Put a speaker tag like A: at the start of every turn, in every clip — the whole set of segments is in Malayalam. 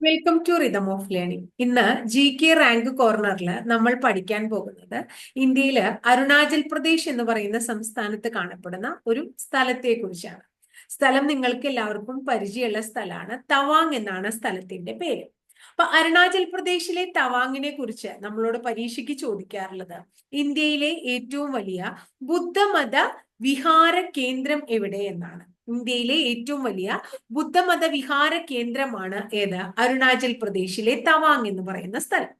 A: Welcome to rhythm of learning ഇന്ന് ജി കെ റാങ്ക് കോർണറിൽ നമ്മൾ പഠിക്കാൻ പോകുന്നത് ഇന്ത്യയിൽ അരുണാചൽ പ്രദേശ് എന്ന് പറയുന്ന സംസ്ഥാനത്ത് കാണപ്പെടുന്ന ഒരു സ്ഥലത്തെ കുറിച്ചാണ് സ്ഥലം നിങ്ങൾക്ക് എല്ലാവർക്കും പരിചയമുള്ള സ്ഥലമാണ്. തവാങ് എന്നാണ് സ്ഥലത്തിന്റെ പേര്. അപ്പൊ അരുണാചൽ പ്രദേശിലെ തവാങ്ങിനെ കുറിച്ച് നമ്മളോട് പരീക്ഷയ്ക്ക് ചോദിക്കാറുള്ളത്. ഇന്ത്യയിലെ ഏറ്റവും വലിയ ബുദ്ധമത വിഹാര കേന്ദ്രം എവിടെ എന്നാണ്. ഇന്ത്യയിലെ ഏറ്റവും വലിയ ബുദ്ധമത വിഹാര കേന്ദ്രമാണ് ഏത്? അരുണാചൽ പ്രദേശിലെ തവാങ് എന്ന് പറയുന്ന സ്ഥലം.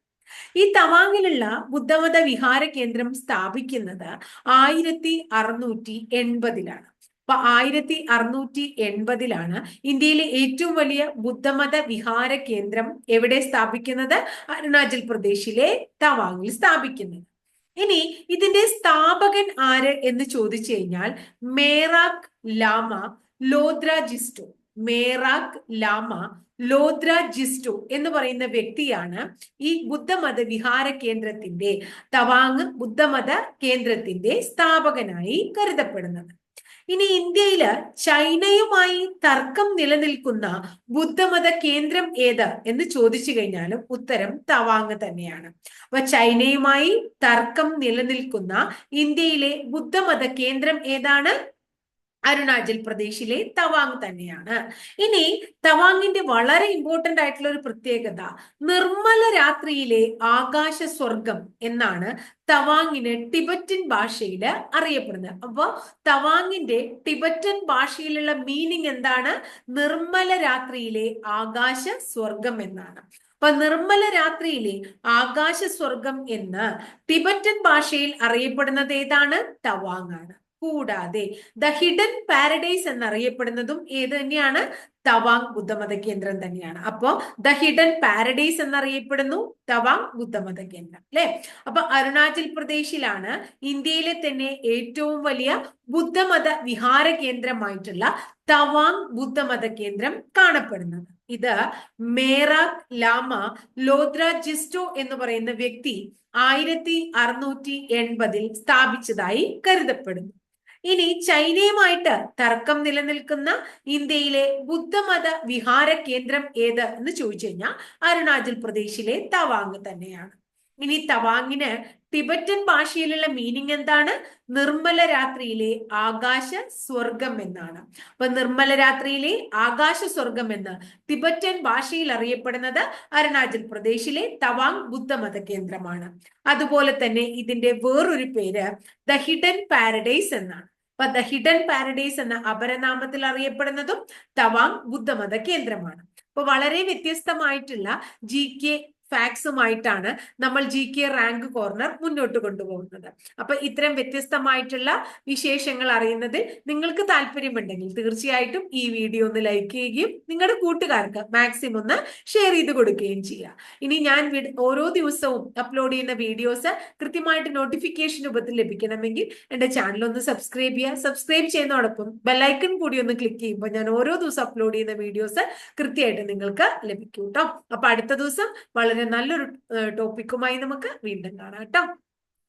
A: ഈ തവാങ്ങിലുള്ള ബുദ്ധമത വിഹാര കേന്ദ്രം സ്ഥാപിക്കുന്നത് ആയിരത്തി അറുന്നൂറ്റി എൺപതിലാണ്. അപ്പൊ ആയിരത്തി അറുന്നൂറ്റി എൺപതിലാണ് ഇന്ത്യയിലെ ഏറ്റവും വലിയ ബുദ്ധമത വിഹാര കേന്ദ്രം എവിടെ സ്ഥാപിക്കുന്നത്? അരുണാചൽ പ്രദേശിലെ തവാങ്ങിൽ സ്ഥാപിക്കുന്നത്. ഇനി ഇതിന്റെ സ്ഥാപകൻ ആര് എന്ന് ചോദിച്ചു കഴിഞ്ഞാൽ മേറാക് ലാമ ലോദ്രാജിസ്റ്റോ മേറാക് ലാമ ലോദ്ര ജിസ്റ്റോ എന്ന് പറയുന്ന വ്യക്തിയാണ് ഈ ബുദ്ധമത വിഹാര കേന്ദ്രത്തിന്റെ തവാങ് ബുദ്ധമത കേന്ദ്രത്തിന്റെ സ്ഥാപകനായി കരുതപ്പെടുന്നത്. ഇനി ഇന്ത്യയിൽ ചൈനയുമായി തർക്കം നിലനിൽക്കുന്ന ബുദ്ധമത കേന്ദ്രം ഏത് എന്ന് ചോദിച്ചു കഴിഞ്ഞാലും ഉത്തരം തവാങ് തന്നെയാണ്. അപ്പൊ ചൈനയുമായി തർക്കം നിലനിൽക്കുന്ന ഇന്ത്യയിലെ ബുദ്ധമത കേന്ദ്രം ഏതാണ്? അരുണാചൽ പ്രദേശിലെ തവാങ് തന്നെയാണ്. ഇനി തവാങ്ങിന്റെ വളരെ ഇമ്പോർട്ടന്റ് ആയിട്ടുള്ള ഒരു പ്രത്യേകത നിർമ്മല രാത്രിയിലെ ആകാശ സ്വർഗം എന്നാണ് തവാങ്ങിന് ടിബറ്റൻ ഭാഷയിൽ അറിയപ്പെടുന്നത്. അപ്പൊ തവാങ്ങിന്റെ ടിബറ്റൻ ഭാഷയിലുള്ള മീനിങ് എന്താണ്? നിർമ്മല രാത്രിയിലെ ആകാശ സ്വർഗം എന്നാണ്. അപ്പൊ നിർമ്മല രാത്രിയിലെ ആകാശ സ്വർഗം എന്ന് ടിബറ്റൻ ഭാഷയിൽ അറിയപ്പെടുന്നത് ഏതാണ്? തവാങ് ആണ് കൂടാതെ ദ ഹിഡൻ പാരഡൈസ് എന്നറിയപ്പെടുന്നതും ഏത് തന്നെയാണ്? തവാങ് ബുദ്ധമത കേന്ദ്രം തന്നെയാണ്. അപ്പോ ദ ഹിഡൻ പാരഡൈസ് എന്നറിയപ്പെടുന്നു തവാങ് ബുദ്ധമത കേന്ദ്രം അല്ലെ? അപ്പൊ അരുണാചൽ പ്രദേശിലാണ് ഇന്ത്യയിലെ തന്നെ ഏറ്റവും വലിയ ബുദ്ധമത വിഹാര കേന്ദ്രമായിട്ടുള്ള തവാങ് ബുദ്ധമത കേന്ദ്രം കാണപ്പെടുന്നത്. ഇത് മേറാക് ലാമ ലോദ്ര ജിസ്റ്റോ എന്ന് പറയുന്ന വ്യക്തി ആയിരത്തി അറുന്നൂറ്റി എൺപതിൽ സ്ഥാപിച്ചതായി കരുതപ്പെടുന്നു. ഇനി ചൈനയുമായിട്ട് തർക്കം നിലനിൽക്കുന്ന ഇന്ത്യയിലെ ബുദ്ധമത വിഹാര കേന്ദ്രം ഏത് എന്ന് ചോദിച്ചു കഴിഞ്ഞാൽ അരുണാചൽ പ്രദേശിലെ തവാങ് തന്നെയാണ്. ഇനി തവാങ്ങിന് ടിബറ്റൻ ഭാഷയിലുള്ള മീനിങ് എന്താണ്? നിർമ്മല രാത്രിയിലെ ആകാശ സ്വർഗം എന്നാണ്. അപ്പൊ നിർമ്മല രാത്രിയിലെ ആകാശ സ്വർഗം എന്ന് ടിബറ്റൻ ഭാഷയിൽ അറിയപ്പെടുന്നത് അരുണാചൽ പ്രദേശിലെ തവാങ് ബുദ്ധമത കേന്ദ്രമാണ്. അതുപോലെ തന്നെ ഇതിന്റെ വേറൊരു പേര് ദ ഹിഡൻ പാരഡൈസ് എന്നാണ്. അപ്പൊ ദ ഹിഡൻ പാരഡൈസ് എന്ന അപരനാമത്തിൽ അറിയപ്പെടുന്നതും തവാങ് ബുദ്ധമത കേന്ദ്രമാണ്. അപ്പൊ വളരെ വ്യത്യസ്തമായിട്ടുള്ള ജി കെ ഫാക്സുമായിട്ടാണ് നമ്മൾ ജി കെ റാങ്ക് കോർണർ മുന്നോട്ട് കൊണ്ടുപോകുന്നത്. അപ്പൊ ഇത്തരം വ്യത്യസ്തമായിട്ടുള്ള വിശേഷങ്ങൾ അറിയുന്നതിൽ നിങ്ങൾക്ക് താല്പര്യമുണ്ടെങ്കിൽ തീർച്ചയായിട്ടും ഈ വീഡിയോ ഒന്ന് ലൈക്ക് ചെയ്യുകയും നിങ്ങളുടെ കൂട്ടുകാർക്ക് മാക്സിമം ഒന്ന് ഷെയർ ചെയ്ത് കൊടുക്കുകയും ചെയ്യുക. ഇനി ഞാൻ ഓരോ ദിവസവും അപ്ലോഡ് ചെയ്യുന്ന വീഡിയോസ് കൃത്യമായിട്ട് നോട്ടിഫിക്കേഷൻ രൂപത്തിൽ ലഭിക്കണമെങ്കിൽ എന്റെ ചാനൽ ഒന്ന് സബ്സ്ക്രൈബ് ചെയ്യുക. സബ്സ്ക്രൈബ് ചെയ്യുന്നതോടൊപ്പം ബെല്ലൈക്കൺ കൂടി ഒന്ന് ക്ലിക്ക് ചെയ്യുമ്പോൾ ഞാൻ ഓരോ ദിവസം അപ്ലോഡ് ചെയ്യുന്ന വീഡിയോസ് കൃത്യമായിട്ട് നിങ്ങൾക്ക് ലഭിക്കും കേട്ടോ അപ്പൊ അടുത്ത ദിവസം വളരെ നല്ലൊരു ടോപ്പിക്കുമായി നമുക്ക് വീണ്ടും കാണാം കേട്ടോ.